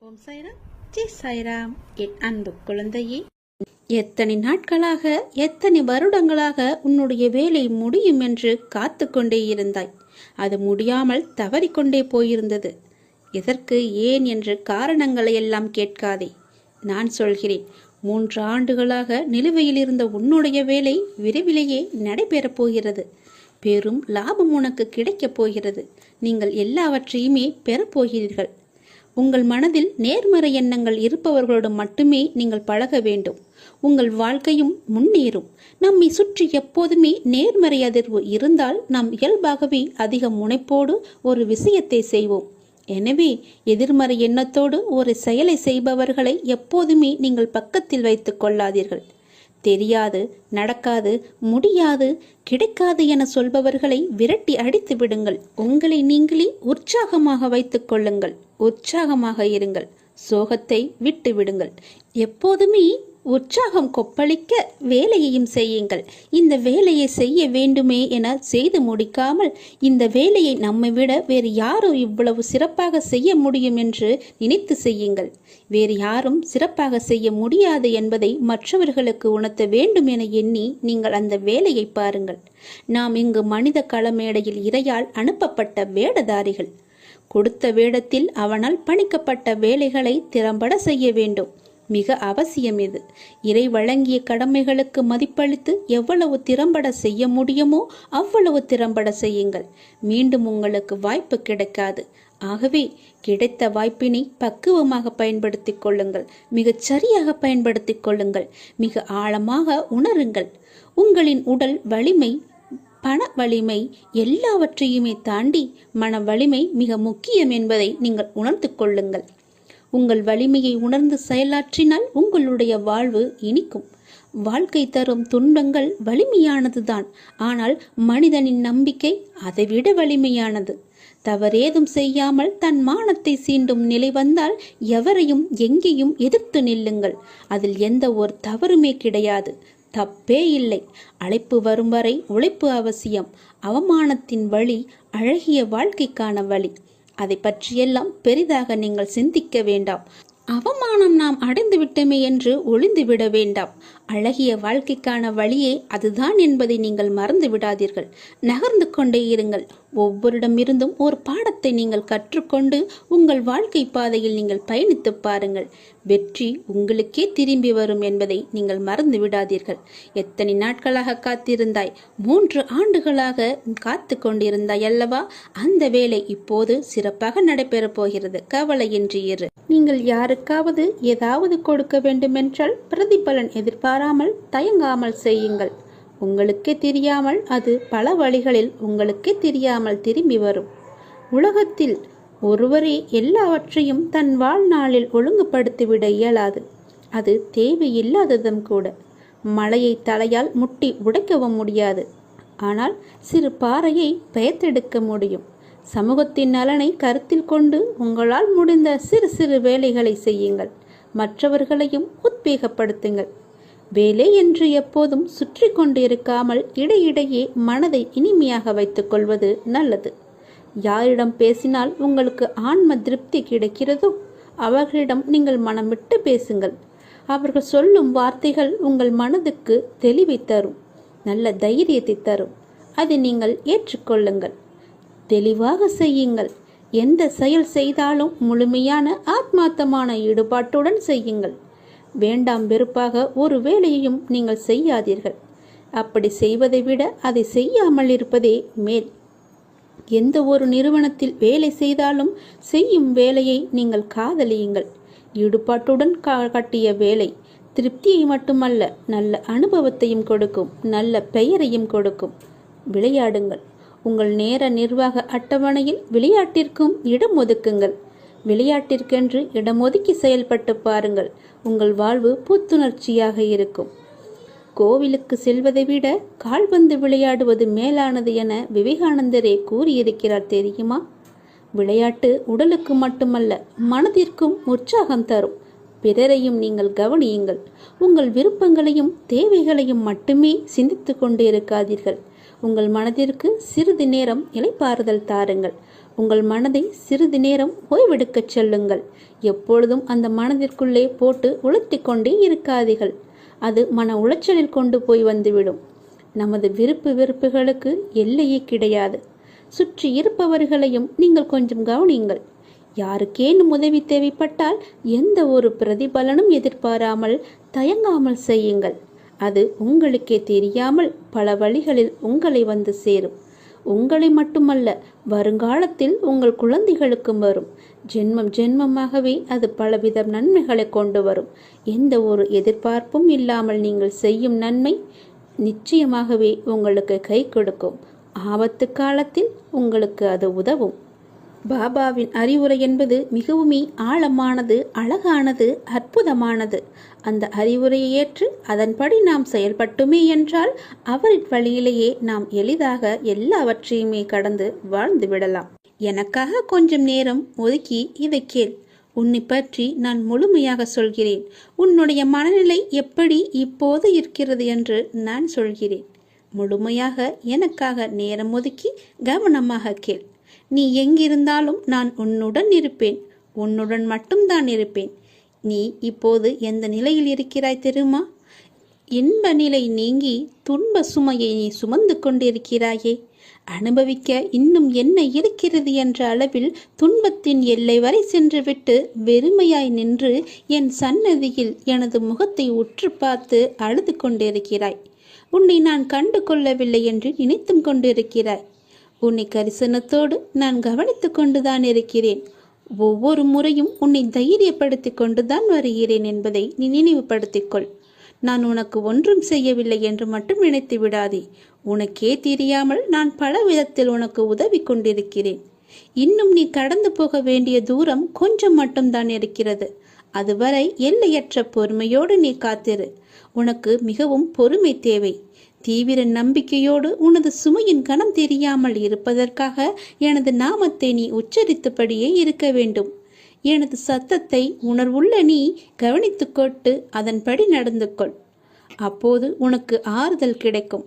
ஓம் சாய்ராம். ஜெய் சாய்ராம். என் அன்பு குழந்தையே எத்தனை நாட்களாக எத்தனை வருடங்களாக உன்னுடைய வேலை முடியும் என்று காத்து கொண்டே இருந்தாய். அது முடியாமல் தவறிக்கொண்டே போயிருந்தது. எதற்கு ஏன் என்று காரணங்களை எல்லாம் கேட்காதே. நான் சொல்கிறேன் மூன்று ஆண்டுகளாக நிலுவையில் இருந்த உன்னுடைய வேலை விரைவிலேயே நடைபெறப் போகிறது. பெரும் லாபம் உனக்கு கிடைக்கப் போகிறது. நீங்கள் எல்லாவற்றையுமே பெறப்போகிறீர்கள் உங்கள் மனதில் நேர்மறை எண்ணங்கள் இருப்பவர்களோடு மட்டுமே நீங்கள் பழக வேண்டும். உங்கள் வாழ்க்கையும் முன்னேறும். நம்மை சுற்றி எப்போதுமே நேர்மறை அதிர்வு இருந்தால் நாம் இயல்பாகவே அதிக முனைப்போடு ஒரு விஷயத்தை செய்வோம். எனவே எதிர்மறை எண்ணத்தோடு ஒரு செயலை செய்பவர்களை எப்போதுமே நீங்கள் பக்கத்தில் வைத்துக் கொள்ளாதீர்கள். தெரியாது நடக்காது முடியாது கிடைக்காது என சொல்பவர்களை விரட்டி அடித்து விடுங்கள். உங்களை நீங்களே உற்சாகமாக வைத்துக் கொள்ளுங்கள். உற்சாகமாக இருங்கள். சோகத்தை விட்டு விடுங்கள். எப்போதுமே உற்சாகம் கொப்பளிக்க வேலையையும் செய்யுங்கள். இந்த வேலையை செய்ய வேண்டுமே என செய்து முடிக்காமல் இந்த வேலையை நம்மை விட வேறு யாரும் இவ்வளவு சிறப்பாக செய்ய முடியும் என்று நினைத்து செய்யுங்கள். வேறு யாரும் சிறப்பாக செய்ய முடியாது என்பதை மற்றவர்களுக்கு உணர்த்த வேண்டும் என எண்ணி நீங்கள் அந்த வேலையை பாருங்கள். நாம் இங்கு மனித களமேடையில் இரையால் அனுப்பப்பட்ட வேடதாரிகள். கொடுத்த வேடத்தில் அவனால் பணிக்கப்பட்ட வேலைகளை திறம்பட செய்ய வேண்டும். மிக அவசியம் இது. இறை வழங்கிய கடமைகளுக்கு மதிப்பளித்து எவ்வளவு திறம்பட செய்ய முடியுமோ அவ்வளவு திறம்பட செய்யுங்கள். மீண்டும் உங்களுக்கு வாய்ப்பு கிடைக்காது. ஆகவே கிடைத்த வாய்ப்பினை பக்குவமாக பயன்படுத்திக் கொள்ளுங்கள். மிகச் சரியாக பயன்படுத்திக் கொள்ளுங்கள். மிக ஆழமாக உணருங்கள். உங்களின் உடல் வலிமை பண வலிமை எல்லாவற்றையுமே தாண்டி மன வலிமை மிக முக்கியம் என்பதை நீங்கள் உணர்ந்து கொள்ளுங்கள். உங்கள் வலிமையை உணர்ந்து செயலாற்றினால் உங்களுடைய வாழ்வு இனிக்கும். வாழ்க்கை தரும் துன்பங்கள் வலிமையானதுதான். ஆனால் மனிதனின் நம்பிக்கை அதைவிட வலிமையானது. தவறேதும் செய்யாமல் தன் மானத்தை சீண்டும் நிலை வந்தால் எவரையும் எங்கேயும் எதிர்த்து நில்லுங்கள். அதில் எந்த ஒரு தவறுமே கிடையாது. தப்பே இல்லை. அழைப்பு வரும் வரை உழைப்பு அவசியம். அவமானத்தின் வழி அழகிய வாழ்க்கைக்கான வழி. அதை பற்றியெல்லாம் பெரிதாக நீங்கள் சிந்திக்க வேண்டாம். அவமானம் நாம் அடைந்து விட்டோமே என்று ஒளிந்து விட வேண்டாம். அழகிய வாழ்க்கைக்கான வழியே அதுதான் என்பதை நீங்கள் மறந்து விடாதீர்கள். நகர்ந்து கொண்டே இருங்கள். ஒவ்வொருடமிருந்தும் ஒரு பாடத்தை நீங்கள் கற்றுக்கொண்டு உங்கள் வாழ்க்கை பாதையில் நீங்கள் பயணித்து பாருங்கள். வெற்றி உங்களுக்கே திரும்பி வரும் என்பதை நீங்கள் மறந்து விடாதீர்கள். எத்தனை நாட்களாக காத்திருந்தாய்? மூன்று ஆண்டுகளாக காத்து கொண்டிருந்தாய் அல்லவா? அந்த வேலை இப்போது சிறப்பாக நடைபெறப் போகிறது. கவலையின்றி இரு. நீங்கள் யாருக்காவது ஏதாவது கொடுக்க வேண்டுமென்றால் பிரதிபலன் எதிர்பாராமல் தயங்காமல் செய்யுங்கள். உங்களுக்கே தெரியாமல் அது பல வழிகளில் உங்களுக்கே தெரியாமல் திரும்பி வரும். உலகத்தில் ஒருவரே எல்லாவற்றையும் தன் வாழ்நாளில் ஒழுங்குபடுத்திவிட இயலாது. அது தேவையில்லாததும் கூட. மலையை தலையால் முட்டி உடைக்கவும் முடியாது. ஆனால் சிறு பாறையை பெயர்த்தெடுக்க முடியும். சமூகத்தின் நலனை கருத்தில் கொண்டு உங்களால் முடிந்த சிறு சிறு வேலைகளை செய்யுங்கள். மற்றவர்களையும் உத்வேகப்படுத்துங்கள். வேலை என்று எப்போதும் சுற்றி கொண்டிருக்காமல் இடையிடையே மனதை இனிமையாக வைத்துக் கொள்வது நல்லது. யாரிடம் பேசினால் உங்களுக்கு ஆன்ம திருப்தி கிடைக்கிறதோ? அவர்களிடம் நீங்கள் மனம் விட்டு பேசுங்கள். அவர்கள் சொல்லும் வார்த்தைகள் உங்கள் மனதுக்கு தெளிவை தரும் நல்ல தைரியத்தை தரும். அதை நீங்கள் ஏற்றுக்கொள்ளுங்கள். தெளிவாக செய்யுங்கள். எந்த செயல் செய்தாலும் முழுமையான ஆத்மார்த்தமான ஈடுபாட்டுடன் செய்யுங்கள். வேண்டாம் வெறுப்பாக ஒரு வேலையையும் நீங்கள் செய்யாதீர்கள். அப்படி செய்வதை விட அதை செய்யாமல் இருப்பதே மேல். எந்த ஒரு நிறுவனத்தில் வேலை செய்தாலும் செய்யும் வேலையை நீங்கள் காதலியுங்கள். ஈடுபாட்டுடன் கட்டிய வேலை திருப்தியை மட்டுமல்ல நல்ல அனுபவத்தையும் கொடுக்கும் நல்ல பெயரையும் கொடுக்கும். விளையாடுங்கள். உங்கள் நேர நிர்வாக அட்டவணையில் விளையாட்டிற்கும் இடம் ஒதுக்குங்கள். விளையாட்டிற்கென்று இடம் ஒதுக்கி செயல்பட்டு பாருங்கள். உங்கள் வாழ்வு புத்துணர்ச்சியாக இருக்கும். கோவிலுக்கு செல்வதை விட கால்பந்து விளையாடுவது மேலானது என விவேகானந்தரே கூறியிருக்கிறார் தெரியுமா? விளையாட்டு உடலுக்கு மட்டுமல்ல மனதிற்கும் உற்சாகம் தரும். பிறரையும் நீங்கள் கவனியுங்கள். உங்கள் விருப்பங்களையும் தேவைகளையும் மட்டுமே சிந்தித்து கொண்டு இருக்காதீர்கள். உங்கள் மனதிற்கு சிறிது நேரம் இலைப்பாறுதல் தாருங்கள். உங்கள் மனதை சிறிது நேரம் ஓய்வெடுக்கச் செல்லுங்கள். எப்பொழுதும் அந்த மனதிற்குள்ளே போட்டு உளுத்திக் கொண்டே இருக்காதீர்கள். அது மன உளைச்சலில் கொண்டு போய் வந்துவிடும். நமது விருப்பு வெறுப்புகளுக்கு எல்லையே கிடையாது. சுற்றி இருப்பவர்களையும் நீங்கள் கொஞ்சம் கவனியுங்கள். யாருக்கேனும் உதவி தேவைப்பட்டால் எந்த ஒரு பிரதிபலனும் எதிர்பாராமல் தயங்காமல் செய்யுங்கள். அது உங்களுக்கே தெரியாமல் பல வழிகளில் உங்களை வந்து சேரும். உங்களை மட்டுமல்ல வருங்காலத்தில் உங்கள் குழந்தைகளுக்கும் வரும். ஜென்மம் ஜென்மமாகவே அது பலவித நன்மைகளை கொண்டு வரும். எந்த ஒரு எதிர்பார்ப்பும் இல்லாமல் நீங்கள் செய்யும் நன்மை நிச்சயமாகவே உங்களுக்கு கை கொடுக்கும். ஆபத்து காலத்தில் உங்களுக்கு அது உதவும். பாபாவின் அறிவுரை என்பது மிகவுமே ஆழமானது அழகானது அற்புதமானது. அந்த அறிவுரையை ஏற்று அதன்படி நாம் செயல்பட்டுமே என்றால் அவரின் வழியிலேயே நாம் எளிதாக எல்லாவற்றையுமே கடந்து வாழ்ந்து விடலாம். எனக்காக கொஞ்சம் நேரம் ஒதுக்கி இதை கேள். உன்னை பற்றி நான் முழுமையாக சொல்கிறேன். உன்னுடைய மனநிலை எப்படி இப்போது இருக்கிறது என்று நான் சொல்கிறேன். முழுமையாக எனக்காக நேரம் ஒதுக்கி கவனமாக கேள். நீ எங்கிருந்தாலும் நான் உன்னுடன் இருப்பேன். உன்னுடன் மட்டும்தான் இருப்பேன். நீ இப்போது எந்த நிலையில் இருக்கிறாய் தெரியுமா? இன்ப நிலை நீங்கி துன்ப சுமையை நீ சுமந்து கொண்டிருக்கிறாயே. அனுபவிக்க இன்னும் என்ன இருக்கிறது என்ற அளவில் துன்பத்தின் எல்லை வரை சென்றுவிட்டு வெறுமையாய் நின்று என் சன்னதியில் எனது முகத்தை உற்று பார்த்து அழுது கொண்டிருக்கிறாய். உன்னை நான் கண்டு கொள்ளவில்லை என்று நினைத்தும் கொண்டிருக்கிறாய். உன்னை கரிசனத்தோடு நான் கவனித்து கொண்டுதான் இருக்கிறேன். ஒவ்வொரு முறையும் உன்னை தைரியப்படுத்தி கொண்டுதான் வருகிறேன் என்பதை நீ நினைவுபடுத்திக்கொள். நான் உனக்கு ஒன்றும் செய்யவில்லை என்று மட்டும் நினைத்து விடாதே. உனக்கே தெரியாமல் நான் பல விதத்தில் உனக்கு உதவி கொண்டிருக்கிறேன். இன்னும் நீ கடந்து போக வேண்டிய தூரம் கொஞ்சம் மட்டும்தான் இருக்கிறது. அதுவரை எல்லையற்ற பொறுமையோடு நீ காத்திரு. உனக்கு மிகவும் பொறுமை தேவை. தீவிர நம்பிக்கையோடு உனது சுமையின் கணம் தெரியாமல் இருப்பதற்காக எனது நாமத்தை நீ உச்சரித்தபடியே இருக்க வேண்டும். எனது சத்தத்தை உணர்வுள்ள நீ கவனித்துக்கொட்டு அதன்படி நடந்து கொள் அப்போது உனக்கு ஆறுதல் கிடைக்கும்.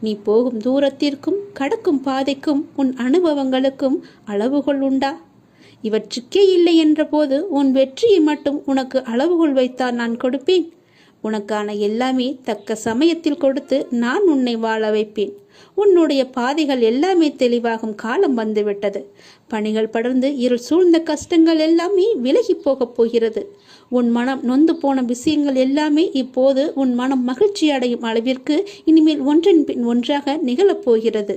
நீ போகும் தூரத்திற்கும் கடக்கும் பாதைக்கும் உன் அனுபவங்களுக்கும் அளவுகள் உண்டா? இவற்றுக்கே இல்லை என்றபோது உன் வெற்றியை மட்டும் உனக்கு அளவுகள் வைத்தால் நான் கொடுப்பேன். உனக்கான எல்லாமே தக்க சமயத்தில் கொடுத்து நான் உன்னை வாழ வைப்பேன். உன்னுடைய பாதைகள் எல்லாமே தெளிவாகும் காலம் வந்துவிட்டது. பணிகள் படர்ந்து இருள் சூழ்ந்த கஷ்டங்கள் எல்லாமே விலகி போகப் போகிறது. உன் மனம் நொந்து போன விஷயங்கள் எல்லாமே இப்போது உன் மனம் மகிழ்ச்சி அடையும் அளவிற்கு இனிமேல் ஒன்றின் பின் ஒன்றாக நிகழப்போகிறது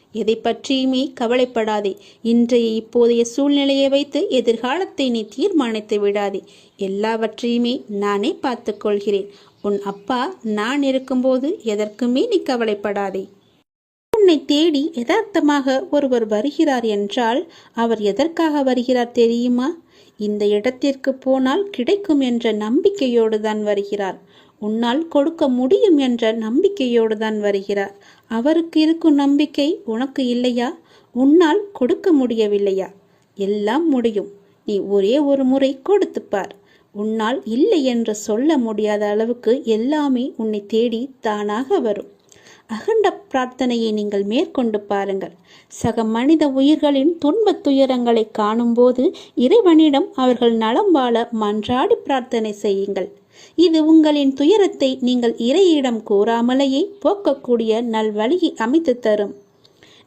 எதை பற்றியுமே கவலைப்படாதே. இன்றைய இப்போதைய சூழ்நிலையை வைத்து எதிர்காலத்தை நீ தீர்மானித்து விடாதே. எல்லாவற்றையுமே நானே பார்த்து கொள்கிறேன் உன் அப்பா நான் இருக்கும்போது எதற்குமே நீ கவலைப்படாதே. உன்னை தேடி யதார்த்தமாக ஒருவர் வருகிறார் என்றால் அவர் எதற்காக வருகிறார் தெரியுமா? இந்த இடத்திற்கு போனால் கிடைக்கும் என்ற நம்பிக்கையோடு தான் வருகிறார். உன்னால் கொடுக்க முடியும் என்ற நம்பிக்கையோடு தான் வருகிறார். அவருக்கு இருக்கும் நம்பிக்கை உனக்கு இல்லையா? உன்னால் கொடுக்க முடியவில்லையா? எல்லாம் முடியும். நீ ஒரே ஒரு முறை கொடுத்துப்பார் உன்னால் இல்லை என்று சொல்ல முடியாத அளவுக்கு எல்லாமே உன்னை தேடி தானாக வரும். அகண்ட பிரார்த்தனையை நீங்கள் மேற்கொண்டு பாருங்கள். சக மனித உயிர்களின் துன்பத் துயரங்களை காணும்போது இறைவனிடம் அவர்கள் நலம் வாழ மன்றாடி பிரார்த்தனை செய்யுங்கள். இது உங்களின் துயரத்தை நீங்கள் இறையிடம் கூறாமலேயே போக்கக்கூடிய நல்வழியை அமைத்து தரும்.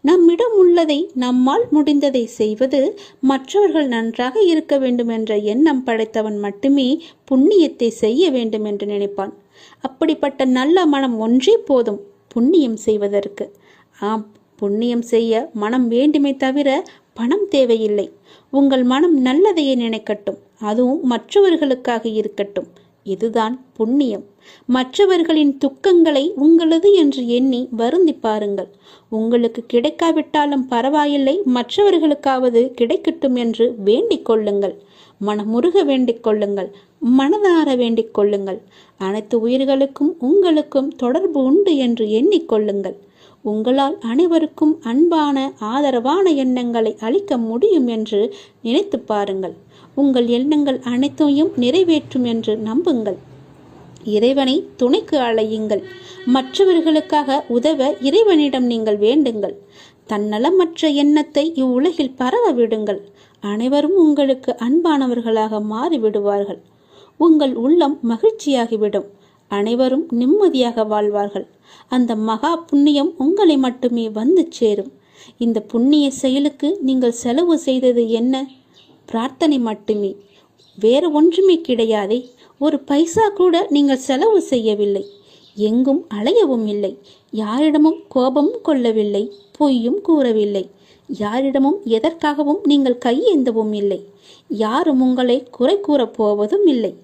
நம்மிடம் உள்ளதை நம்மால் முடிந்ததை செய்வது மற்றவர்கள் நன்றாக இருக்க வேண்டும் என்ற எண்ணம் படைத்தவன் மட்டுமே புண்ணியத்தை செய்ய வேண்டும் என்று நினைப்பான். அப்படிப்பட்ட நல்ல மனம் ஒன்றே போதும் புண்ணியம் செய்வதற்கு. ஆம் புண்ணியம் செய்ய மனம் வேண்டுமே தவிர பணம் தேவையில்லை. உங்கள் மனம் நல்லதையே நினைக்கட்டும். அதுவும் மற்றவர்களுக்காக இருக்கட்டும். இதுதான் புண்ணியம். மற்றவர்களின் துக்கங்களை உங்களது என்று எண்ணி வருந்தி பாருங்கள். உங்களுக்கு கிடைக்காவிட்டாலும் பரவாயில்லை மற்றவர்களுக்காவது கிடைக்கட்டும் என்று வேண்டிக் கொள்ளுங்கள். மனமுருக வேண்டிக் கொள்ளுங்கள் மனதார வேண்டிக் கொள்ளுங்கள். அனைத்து உயிர்களுக்கும் உங்களுக்கும் தொடர்பு உண்டு என்று எண்ணிக்கொள்ளுங்கள் உங்களால் அனைவருக்கும் அன்பான ஆதரவான எண்ணங்களை அளிக்க முடியும் என்று நினைத்து பாருங்கள். உங்கள் எண்ணங்கள் அனைத்தையும் நிறைவேற்றும் என்று நம்புங்கள். இறைவனை துணைக்கு அழையுங்கள். மற்றவர்களுக்காக உதவ இறைவனிடம் நீங்கள் வேண்டுங்கள். தன்னலமற்ற எண்ணத்தை இவ்வுலகில் பரவ விடுங்கள். அனைவரும் உங்களுக்கு அன்பானவர்களாக மாறிவிடுவார்கள். உங்கள் உள்ளம் மகிழ்ச்சியாகிவிடும். அனைவரும் நிம்மதியாக வாழ்வார்கள். அந்த மகா புண்ணியம் உங்களை மட்டுமே வந்து சேரும். இந்த புண்ணிய செயலுக்கு நீங்கள் செலவு செய்தது என்ன? பிரார்த்தனை மட்டுமே. வேறு ஒன்றுமே கிடையாதே. ஒரு பைசா கூட நீங்கள் செலவு செய்யவில்லை. எங்கும் அலையவும் இல்லை. யாரிடமும் கோபமும் கொள்ளவில்லை. பொய்யும் கூறவில்லை. யாரிடமும் எதற்காகவும் நீங்கள் கையேந்தவும் இல்லை. யாரும் உங்களை குறை கூறப் போவதும் இல்லை.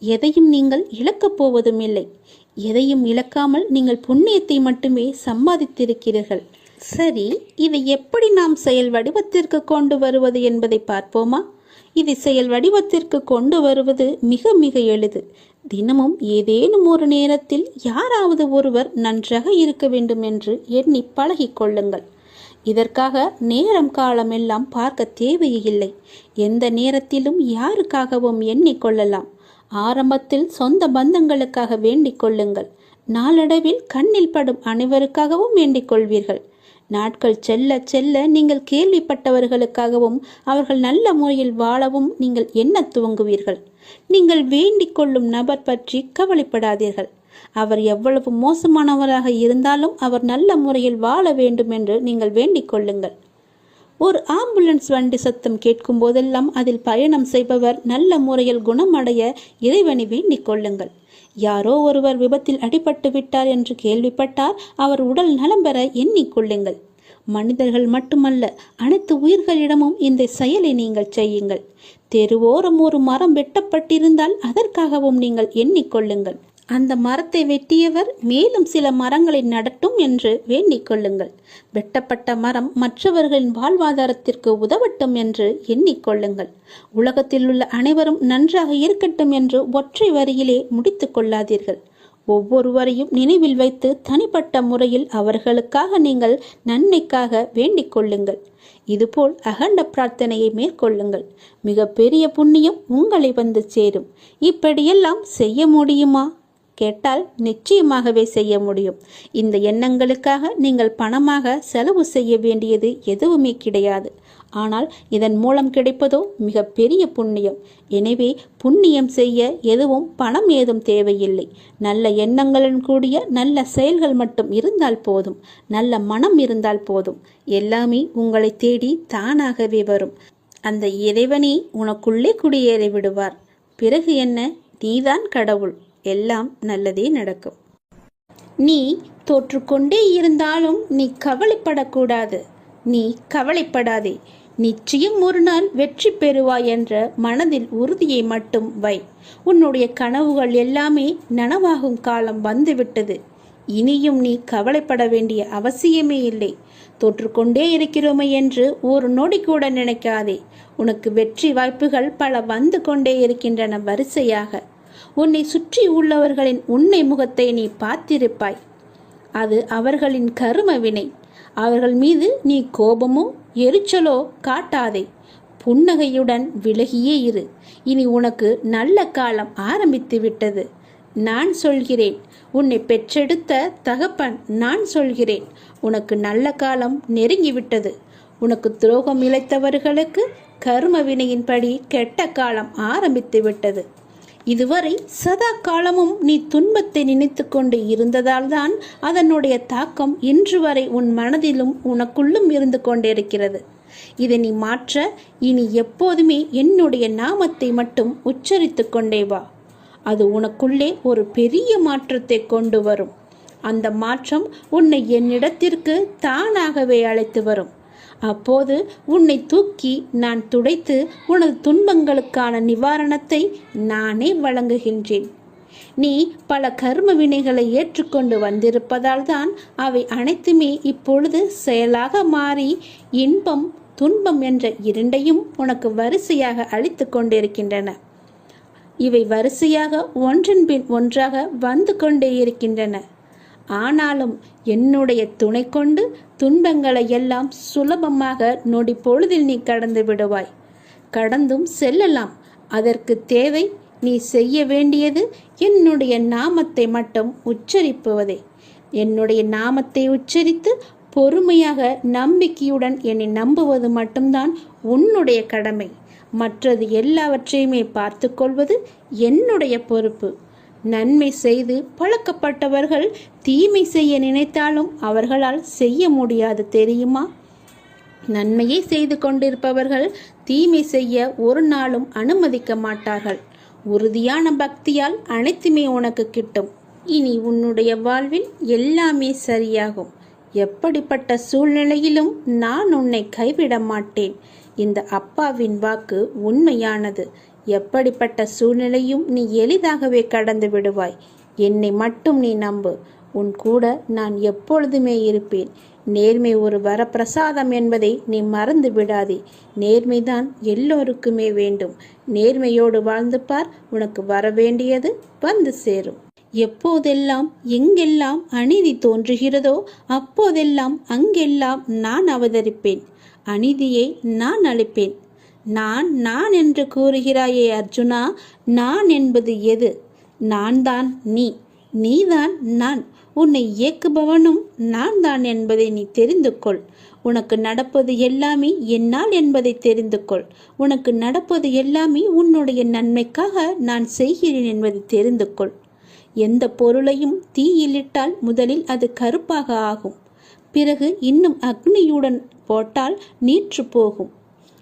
எதையும் நீங்கள் இழக்கப் போவதும் இல்லை. எதையும் இழக்காமல் நீங்கள் புண்ணியத்தை மட்டுமே சம்பாதித்திருக்கிறீர்கள். சரி இதை எப்படி நாம் செயல் வடிவத்திற்கு கொண்டு வருவது என்பதை பார்ப்போமா? இதை செயல் வடிவத்திற்கு கொண்டு வருவது மிக மிக எளிது. தினமும் ஏதேனும் ஒரு நேரத்தில் யாராவது ஒருவர் நன்றாக இருக்க வேண்டும் என்று எண்ணி பழகிக்கொள்ளுங்கள் இதற்காக நேரம் காலம் எல்லாம் பார்க்க தேவையில்லை. எந்த நேரத்திலும் யாருக்காகவும் எண்ணிக்கொள்ளலாம் ஆரம்பத்தில் சொந்த பந்தங்களுக்காக வேண்டிக் கொள்ளுங்கள். நாளடைவில் கண்ணில் படும் அனைவருக்காகவும் வேண்டிக் கொள்வீர்கள். நாட்கள் செல்ல செல்ல நீங்கள் கேள்விப்பட்டவர்களுக்காகவும் அவர்கள் நல்ல முறையில் வாழவும் நீங்கள் என்ன துவங்குவீர்கள். நீங்கள் வேண்டிக் கொள்ளும் நபர் பற்றி கவலைப்படாதீர்கள். அவர் எவ்வளவு மோசமானவராக இருந்தாலும் அவர் நல்ல முறையில் வாழ வேண்டும் என்று நீங்கள் வேண்டிக் கொள்ளுங்கள். ஒரு ஆம்புலன்ஸ் வண்டி சத்தம் கேட்கும் போதெல்லாம் அதில் பயணம் செய்பவர் நல்ல முறையில் குணமடைய இறைவனை வேண்டிக் கொள்ளுங்கள். யாரோ ஒருவர் விபத்தில் அடிபட்டு விட்டார் என்று கேள்விப்பட்டால் அவர் உடல் நலம் பெற எண்ணிக்கொள்ளுங்கள் மனிதர்கள் மட்டுமல்ல அனைத்து உயிர்களிடமும் இந்த செயலை நீங்கள் செய்யுங்கள். தெருவோரம் ஒரு மரம் வெட்டப்பட்டிருந்தால் அதற்காகவும் நீங்கள் எண்ணிக்கொள்ளுங்கள் அந்த மரத்தை வெட்டியவர் மேலும் சில மரங்களை நடட்டும் என்று வேண்டிக் கொள்ளுங்கள். வெட்டப்பட்ட மரம் மற்றவர்களின் வாழ்வாதாரத்திற்கு உதவட்டும் என்று எண்ணிக்கொள்ளுங்கள் உலகத்தில் உள்ள அனைவரும் நன்றாக இருக்கட்டும் என்று ஒற்றை வரியிலே முடித்து கொள்ளாதீர்கள். ஒவ்வொருவரையும் நினைவில் வைத்து தனிப்பட்ட முறையில் அவர்களுக்காக நீங்கள் நன்மைக்காக வேண்டிக் கொள்ளுங்கள். இதுபோல் அகண்ட பிரார்த்தனையை மேற்கொள்ளுங்கள். மிக பெரிய புண்ணியம் உங்களை வந்து சேரும். இப்படியெல்லாம் செய்ய முடியுமா? கேட்டால் நிச்சயமாகவே செய்ய முடியும். இந்த எண்ணங்களுக்காக நீங்கள் பணமாக செலவு செய்ய வேண்டியது எதுவுமே கிடையாது. ஆனால் இதன் மூலம் கிடைப்பதோ மிக பெரிய புண்ணியம். எனவே புண்ணியம் செய்ய எதுவும் பணம் ஏதும் தேவையில்லை. நல்ல எண்ணங்களுடன் கூடிய நல்ல செயல்கள் மட்டும் இருந்தால் போதும். நல்ல மனம் இருந்தால் போதும். எல்லாமே உங்களை தேடி தானாகவே வரும். அந்த இறைவனை உனக்குள்ளே குடியேறி விடுவார் பிறகு என்ன? நீதான் கடவுள். எல்லாம் நல்லதே நடக்கும். நீ தோற்றுக்கொண்டே இருந்தாலும் நீ கவலைப்படக்கூடாது. நீ கவலைப்படாதே. நிச்சயம் ஒரு நாள் வெற்றி பெறுவாய் என்ற மனதில் உறுதியை மட்டும் வை. உன்னுடைய கனவுகள் எல்லாமே நனவாகும் காலம் வந்துவிட்டது. இனியும் நீ கவலைப்பட வேண்டிய அவசியமே இல்லை. தோற்றுக்கொண்டே இருக்கிறோமே என்று ஒரு நொடி கூட நினைக்காதே. உனக்கு வெற்றி வாய்ப்புகள் பல வந்து கொண்டே இருக்கின்றன வரிசையாக. உன்னை சுற்றி உள்ளவர்களின் உன்னை முகத்தை நீ பார்த்திருப்பாய். அது அவர்களின் கரும வினை. அவர்கள் மீது நீ கோபமோ எரிச்சலோ காட்டாதே. புன்னகையுடன் விலகியே இரு. இனி உனக்கு நல்ல காலம் ஆரம்பித்து விட்டது. நான் சொல்கிறேன். உன்னை பெற்றெடுத்த தகப்பன் நான் சொல்கிறேன். உனக்கு நல்ல காலம் நெருங்கிவிட்டது உனக்கு துரோகம் இழைத்தவர்களுக்கு கர்ம வினையின்படி கெட்ட காலம் ஆரம்பித்து விட்டது. இதுவரை சதா காலமும் நீ துன்பத்தை நினைத்து கொண்டு இருந்ததால்தான் அதனுடைய தாக்கம் இன்று வரை உன் மனதிலும் உனக்குள்ளும் இருந்து கொண்டிருக்கிறது. இதை நீ மாற்ற இனி எப்போதுமே என்னுடைய நாமத்தை மட்டும் உச்சரித்து கொண்டே வா. அது உனக்குள்ளே ஒரு பெரிய மாற்றத்தை கொண்டு வரும். அந்த மாற்றம் உன்னை என்னிடத்திற்கு தானாகவே அழைத்து வரும். அப்போது உன்னை தூக்கி நான் துடைத்து உனது துன்பங்களுக்கான நிவாரணத்தை நானே வழங்குகின்றேன். நீ பல கர்ம வினைகளை ஏற்றுக்கொண்டு வந்திருப்பதால் தான் அவை அனைத்துமே இப்பொழுது செயலாக மாறி இன்பம் துன்பம் என்ற இரண்டையும் உனக்கு வரிசையாக அளித்து கொண்டிருக்கின்றன. இவை வரிசையாக ஒன்றன் பின் ஒன்றாக வந்து கொண்டே இருக்கின்றன. ஆனாலும் என்னுடைய துணை கொண்டு துன்பங்களை எல்லாம் சுலபமாக நொடி பொழுதில் நீ கடந்து விடுவாய். கடந்தும் செல்லலாம். அதற்கு தேவை நீ செய்ய வேண்டியது என்னுடைய நாமத்தை மட்டும் உச்சரிப்புவதே. என்னுடைய நாமத்தை உச்சரித்து பொறுமையாக நம்பிக்கையுடன் என்னை நம்புவது மட்டும்தான் உன்னுடைய கடமை. மற்றது எல்லாவற்றையுமே பார்த்து கொள்வது என்னுடைய பொறுப்பு. நன்மை செய்து பழக்கப்பட்டவர்கள் தீமை செய்ய நினைத்தாலும் அவர்களால் செய்ய முடியாது தெரியுமா? நன்மையை செய்து கொண்டிருப்பவர்கள் தீமை செய்ய ஒரு நாளும் அனுமதிக்க மாட்டார்கள். உறுதியான பக்தியால் அனைத்துமே உனக்கு கிட்டும். இனி உன்னுடைய வாழ்வில் எல்லாமே சரியாகும். எப்படிப்பட்ட சூழ்நிலையிலும் நான் உன்னை கைவிட மாட்டேன். இந்த அப்பாவின் வாக்கு உண்மையானது. எப்படிப்பட்ட சூழ்நிலையும் நீ எளிதாகவே கடந்து விடுவாய். என்னை மட்டும் நீ நம்பு. உன் கூட நான் எப்பொழுதுமே இருப்பேன். நேர்மை ஒரு வரப்பிரசாதம் என்பதை நீ மறந்து விடாதே. நேர்மைதான் எல்லோருக்குமே வேண்டும். நேர்மையோடு வாழ்ந்து பார். உனக்கு வர வேண்டியது வந்து சேரும். எப்போதெல்லாம் எங்கெல்லாம் அநீதி தோன்றுகிறதோ அப்போதெல்லாம் அங்கெல்லாம் நான் அவதரிப்பேன். அநீதியை நான் அளிப்பேன் நான் நான் என்று கூறுகிறாயே அர்ஜுனா நான் என்பது எது? நான் தான் நீ. நீதான் நான். உன்னை இயக்குபவனும் நான் தான் என்பதை நீ தெரிந்து கொள். உனக்கு நடப்பது எல்லாமே என்னால் என்பதை தெரிந்து கொள். உனக்கு நடப்பது எல்லாமே உன்னுடைய நன்மைக்காக நான் செய்கிறேன் என்பதை தெரிந்து கொள். எந்த பொருளையும் தீயிலிட்டால் முதலில் அது கருப்பாக ஆகும். பிறகு இன்னும் அக்னியுடன் போட்டால் நீற்று போகும்.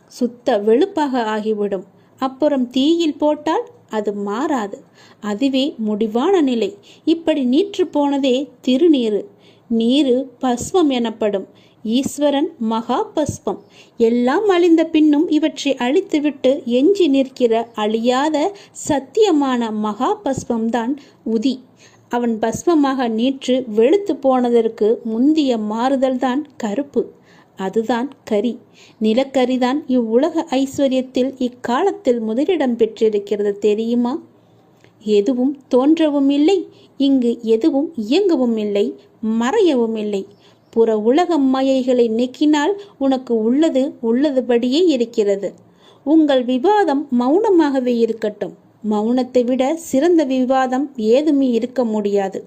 சுத்த வெளுப்பாக ஆகிவிடும். அப்புறம் தீயில் போட்டால் அது மாறாது. அதுவே முடிவான நிலை. இப்படி நீற்று போனதே திருநீரு நீரு பஸ்வம் எனப்படும். ஈஸ்வரன் மகா பஸ்பம் எல்லாம் அழிந்த பின்னும் இவற்றை அழித்துவிட்டு எஞ்சி நிற்கிற அழியாத சத்தியமான மகா பஸ்பம்தான் உதி. அவன் பஸ்மமாக நீற்று வெளுத்து போனதற்கு முந்திய மாறுதல்தான் கருப்பு. அதுதான் கரி. நிலக்கரிதான் இவ்வுலக ஐஸ்வர்யத்தில் இக்காலத்தில் முதலிடம் பெற்றிருக்கிறது தெரியுமா? எதுவும் தோன்றவும் இல்லை இங்கு எதுவும் இயங்கவும் இல்லை மறையவும் இல்லை புற உலக மாயைகளை நீக்கினால் உனக்கு உள்ளது உள்ளதுபடியே இருக்கிறது. உங்கள் விவாதம் மௌனமாகவே இருக்கட்டும். மௌனத்தை விட சிறந்த விவாதம் ஏதுமே இருக்க முடியாது.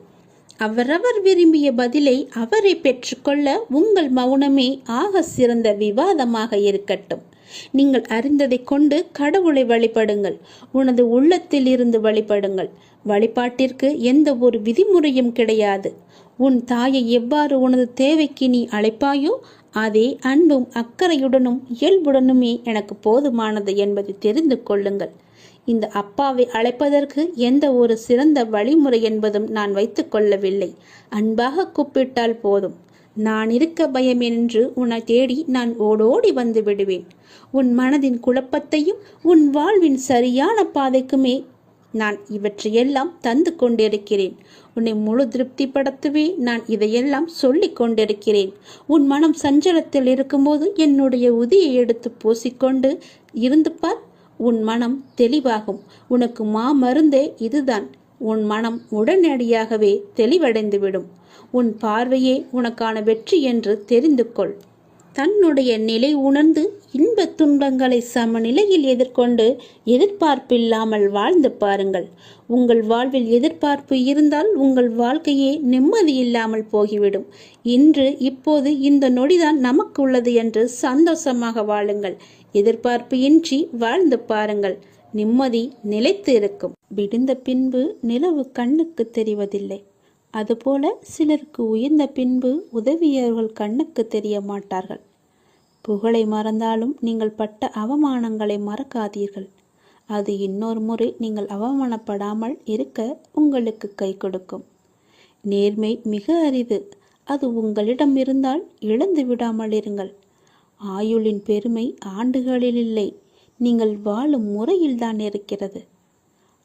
அவரவர் விரும்பிய பதிலை அவரை பெற்றுக்கொள்ள உங்கள் மௌனமே ஆக சிறந்த விவாதமாக இருக்கட்டும். நீங்கள் அறிந்ததை கொண்டு கடவுளை வழிபடுங்கள். உனது உள்ளத்தில் இருந்து வழிபடுங்கள். வழிபாட்டிற்கு எந்த ஒரு விதிமுறையும் கிடையாது. உன் தாயை எவ்வாறு உனது தேவைக்கு நீ அழைப்பாயோ அதே அன்பும் அக்கறையுடனும் இயல்புடனுமே எனக்கு போதுமானது என்பதை தெரிந்து கொள்ளுங்கள். இந்த அப்பாவை அழைப்பதற்கு எந்த ஒரு சிறந்த வழிமுறை என்பதும் நான் வைத்துக் கொள்ளவில்லை. அன்பாக கூப்பிட்டால் போதும். நான் இருக்க பயம் என்று உன்னை தேடி நான் ஓடோடி வந்து விடுவேன். உன் மனதின் குழப்பத்தையும் உன் வாழ்வின் சரியான பாதைக்குமே நான் இவற்றையெல்லாம் தந்து கொண்டிருக்கிறேன். உன்னை முழு திருப்திப்படுத்தவே நான் இதையெல்லாம் சொல்லிக் கொண்டிருக்கிறேன். உன் மனம் சஞ்சலத்தில் இருக்கும்போது என்னுடைய உதியை எடுத்து பூசிக்கொண்டு இருந்து பார். உன் மனம் தெளிவாகும். உனக்கு மாமருந்தே இதுதான். உன் மனம் உடனடியாகவே தெளிவடைந்துவிடும். உன் பார்வையே உனக்கான வெற்றி என்று தெரிந்து கொள் தன்னுடைய நிலை உணர்ந்து இன்பத் துன்பங்களை சமநிலையில் எதிர்கொண்டு எதிர்பார்ப்பில்லாமல் வாழ்ந்து பாருங்கள். உங்கள் வாழ்வில் எதிர்பார்ப்பு இருந்தால் உங்கள் வாழ்க்கையே நிம்மதி இல்லாமல் போகிவிடும். இன்று இப்போது இந்த நொடிதான் நமக்கு உள்ளது என்று சந்தோஷமாக வாழுங்கள். எதிர்பார்ப்பு இன்றி வாழ்ந்து பாருங்கள். நிம்மதி நிலைத்து இருக்கும். விடிந்த பின்பு நிலவு கண்ணுக்கு தெரிவதில்லை. அதுபோல சிலருக்கு உயர்ந்த பின்பு உதவியவர்கள் கண்ணுக்கு தெரிய மாட்டார்கள். புகழை மறந்தாலும் நீங்கள் பட்ட அவமானங்களை மறக்காதீர்கள். அது இன்னொரு முறை நீங்கள் அவமானப்படாமல் இருக்க உங்களுக்கு கை கொடுக்கும். நேர்மை மிக அரிது. அது உங்களிடம் இருந்தால் இழந்து விடாமல் இருங்கள். ஆயுளின் பெருமை ஆண்டுகளில் இல்லை. நீங்கள் வாழும் முறையில்தான் இருக்கிறது.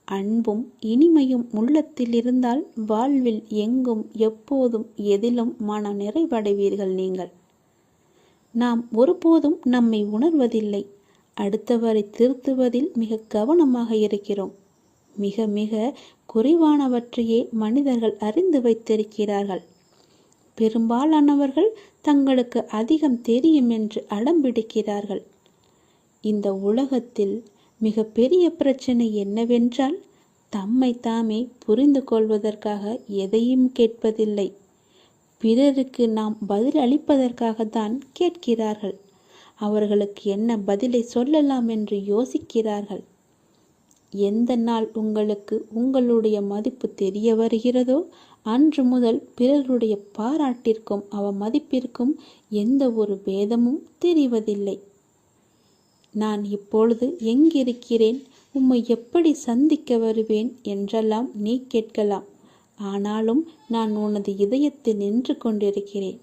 அன்பும் இனிமையும் உள்ளத்தில் இருந்தால் வாழ்வில் எங்கும் எப்போதும் எதிலும் மன நிறைவடைவீர்கள் நீங்கள். நாம் ஒருபோதும் நம்மை உணர்வதில்லை. அடுத்தவரை திருத்துவதில் மிக கவனமாக இருக்கிறோம். மிக மிக குறைவானவற்றையே மனிதர்கள் அறிந்து வைத்திருக்கிறார்கள். பெரும்பாலானவர்கள் தங்களுக்கு அதிகம் தெரியும் என்று அடம்பிடிக்கிறார்கள் இந்த உலகத்தில் மிக பெரிய பிரச்சனை என்னவென்றால் தம்மை தாமே புரிந்து கொள்வதற்காக எதையும் கேட்பதில்லை. பிறருக்கு நாம் பதில் அளிப்பதற்காகத்தான் கேட்கிறார்கள். அவர்களுக்கு என்ன பதிலை சொல்லலாம் என்று யோசிக்கிறார்கள். எந்த நாள் உங்களுக்கு உங்களுடைய மதிப்பு தெரிய வருகிறதோ அன்று முதல் பிறருடைய பாராட்டிற்கும் அவ மதிப்பிற்கும் எந்த ஒரு பேதமும் தெரிவதில்லை. நான் இப்பொழுது எங்கிருக்கிறேன்? உம்மை எப்படி சந்திக்க வருவேன்? என்றெல்லாம் நீ கேட்கலாம். ஆனாலும் நான் உனது இதயத்தில் நின்று கொண்டிருக்கிறேன்.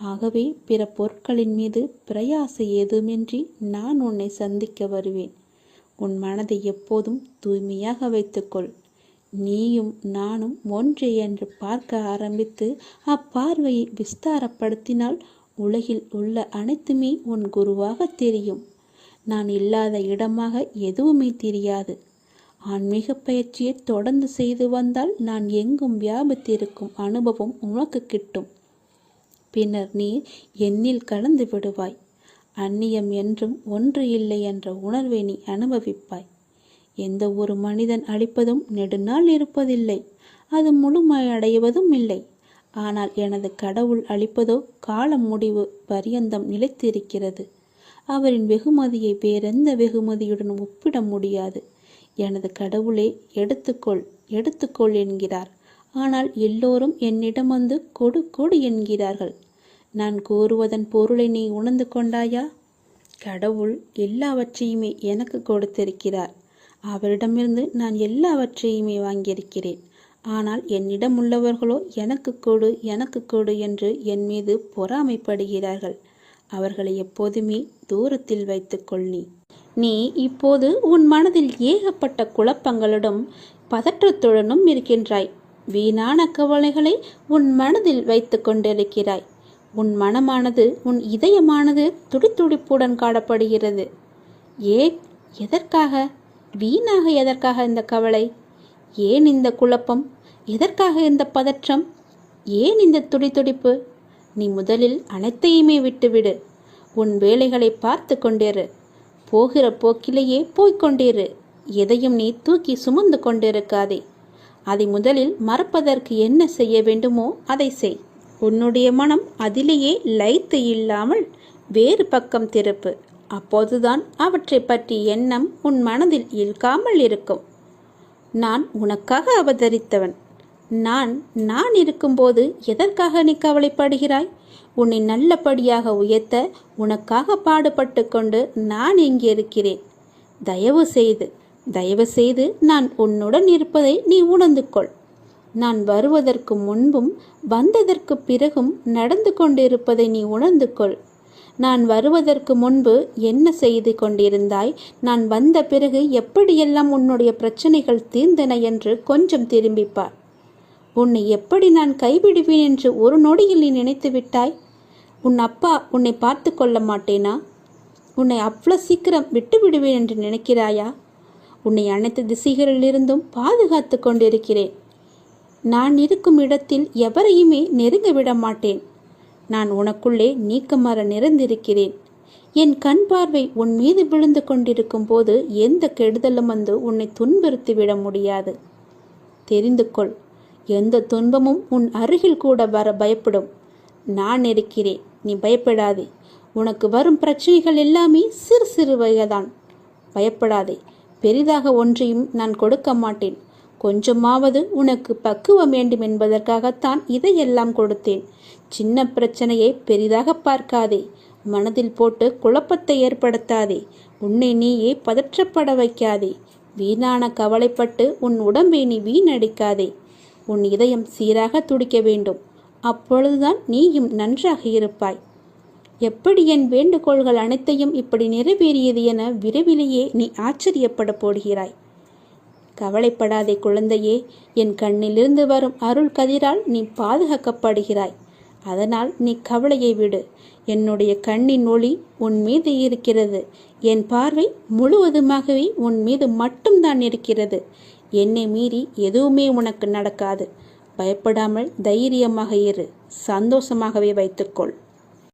ஆகவே பிற பொருட்களின் மீது பிரயாச ஏதுமின்றி நான் உன்னை சந்திக்க வருவேன். உன் மனதை எப்போதும் தூய்மையாக வைத்துக்கொள். நீயும் நானும் ஒன்று என்று பார்க்க ஆரம்பித்து அப்பார்வையை விஸ்தாரப்படுத்தினால் உலகில் உள்ள அனைத்துமே உன் குருவாக தெரியும். நான் இல்லாத இடமாக எதுவுமே தெரியாது. ஆன்மீக பயிற்சியை தொடர்ந்து செய்து வந்தால் நான் எங்கும் வியாபித்திருக்கும் அனுபவம் உனக்கு கிட்டும். பின்னர் நீ என்னில் கலந்து விடுவாய். அந்நியம் என்றும் ஒன்று இல்லை என்ற உணர்வை நீ அனுபவிப்பாய். எந்த ஒரு மனிதன் அழிப்பதும் நெடுநாள் இருப்பதில்லை. அது முழுமையடைவதும் இல்லை. ஆனால் எனது கடவுள் அளிப்பதோ காலம் முடிவு பரியந்தம் நிலைத்திருக்கிறது. அவரின் வெகுமதியை வேறெந்த வெகுமதியுடன் ஒப்பிட முடியாது. எனது கடவுளே எடுத்துக்கொள் எடுத்துக்கொள் என்கிறார். ஆனால் எல்லோரும் என்னிடம் வந்து கொடு கொடு என்கிறார்கள். நான் கூறுவதன் பொருளை நீ உணர்ந்து கொண்டாயா? கடவுள் எல்லாவற்றையுமே எனக்கு கொடுத்திருக்கிறார். அவரிடமிருந்து நான் எல்லாவற்றையுமே வாங்கியிருக்கிறேன். ஆனால் என்னிடம் உள்ளவர்களோ எனக்கு கொடு எனக்கு கொடு என்று என் மீது பொறாமைப்படுகிறார்கள். அவர்களை எப்போதுமே தூரத்தில் வைத்துக்கொள் நீ. நீ இப்போது உன் மனதில் ஏகப்பட்ட குழப்பங்களுடன் பதற்றத்துடனும் இருக்கின்றாய். வீணான கவலைகளை உன் மனதில் வைத்து கொண்டிருக்கிறாய். உன் மனமானது உன் இதயமானது துடித்துடிப்புடன் காணப்படுகிறது. ஏன்? எதற்காக? வீணாக எதற்காக இந்த கவலை? ஏன் இந்த குழப்பம்? எதற்காக இந்த பதற்றம்? ஏன் இந்த துடிதுடிப்பு? நீ முதலில் அனைத்தையுமே விட்டுவிடு. உன் வேலைகளை பார்த்து கொண்டிரு. போகிற போக்கிலேயே போய்க்கொண்டிரு எதையும் நீ தூக்கி சுமந்து கொண்டிருக்காதே. அதை முதலில் மறப்பதற்கு என்ன செய்ய வேண்டுமோ அதை செய். உன்னுடைய மனம் அதிலேயே லைத்து இல்லாமல் வேறு பக்கம் திருப்பு. அப்போதுதான் அவற்றை பற்றி எண்ணம் உன் மனதில் இழுக்காமல் இருக்கும். நான் உனக்காக அவதரித்தவன். நான் நான் இருக்கும்போது எதற்காக நீ கவலைப்படுகிறாய்? உன்னை நல்லபடியாக உயர்த்த உனக்காக பாடுபட்டு கொண்டு நான் இங்கே இருக்கிறேன். தயவு செய்து தயவு செய்து நான் உன்னுடன் இருப்பதை நீ உணர்ந்து கொள். நான் வருவதற்கு முன்பும் வந்ததற்கு பிறகும் நடந்து கொண்டிருப்பதை நீ உணர்ந்து கொள். நான் வருவதற்கு முன்பு என்ன செய்து கொண்டிருந்தாய்? நான் வந்த பிறகு எப்படியெல்லாம் உன்னுடைய பிரச்சனைகள் தீர்ந்தன என்று கொஞ்சம் திரும்பிப்பார். உன்னை எப்படி நான் கைவிடுவேன் என்று ஒரு நொடியில் நீ நினைத்து விட்டாய்? உன் அப்பா உன்னை பார்த்து கொள்ள மாட்டேனா? உன்னை அவ்வளோ சீக்கிரம் விட்டு விடுவேன் என்று நினைக்கிறாயா? உன்னை அனைத்து திசைகளிலிருந்தும் பாதுகாத்து கொண்டிருக்கிறேன். நான் இருக்கும் இடத்தில் எவரையுமே நெருங்க விட மாட்டேன். நான் உனக்குள்ளே நீக்கமர நிறைந்திருக்கிறேன். என் கண் பார்வை உன் மீது விழுந்து கொண்டிருக்கும் போது எந்த கெடுதலும் வந்து உன்னை துன்புறுத்தி விட முடியாது. தெரிந்து கொள் எந்த துன்பமும் உன் அருகில் கூட வர பயப்படும். நான் இருக்கிறேன் நீ பயப்படாதே. உனக்கு வரும் பிரச்சனைகள் எல்லாமே சிறு சிறு வகைதான். பயப்படாதே பெரிதாக ஒன்றையும் நான் கொடுக்க மாட்டேன். கொஞ்சமாவது உனக்கு பக்குவம் வேண்டும் என்பதற்காகத்தான் இதையெல்லாம் கொடுத்தேன். சின்ன பிரச்சனையை பெரிதாக பார்க்காதே. மனதில் போட்டு குழப்பத்தை ஏற்படுத்தாதே. உன்னை நீயே பதற்றப்பட வைக்காதே. வீணான கவலைப்பட்டு உன் உடம்பை நீ வீணடிக்காதே. உன் இதயம் சீராக துடிக்க வேண்டும். அப்பொழுதுதான் நீயும் நன்றாக இருப்பாய். எப்படி என் வேண்டுகோள்கள் அனைத்தையும் இப்படி நிறைவேறியது என விரைவிலேயே நீ ஆச்சரியப்பட போடுகிறாய். கவலைப்படாதே குழந்தையே என் கண்ணிலிருந்து வரும் அருள் கதிரால் நீ பாதுகாக்கப்படுகிறாய். அதனால் நீ கவலையை விடு. என்னுடைய கண்ணின் ஒளி உன் மீது இருக்கிறது. என் பார்வை முழுவதுமாகவே உன் மீது மட்டும்தான் இருக்கிறது. என்னை மீறி எதுவுமே உனக்கு நடக்காது. பயப்படாமல் தைரியமாக இரு. சந்தோஷமாகவே வைத்துக்கொள்.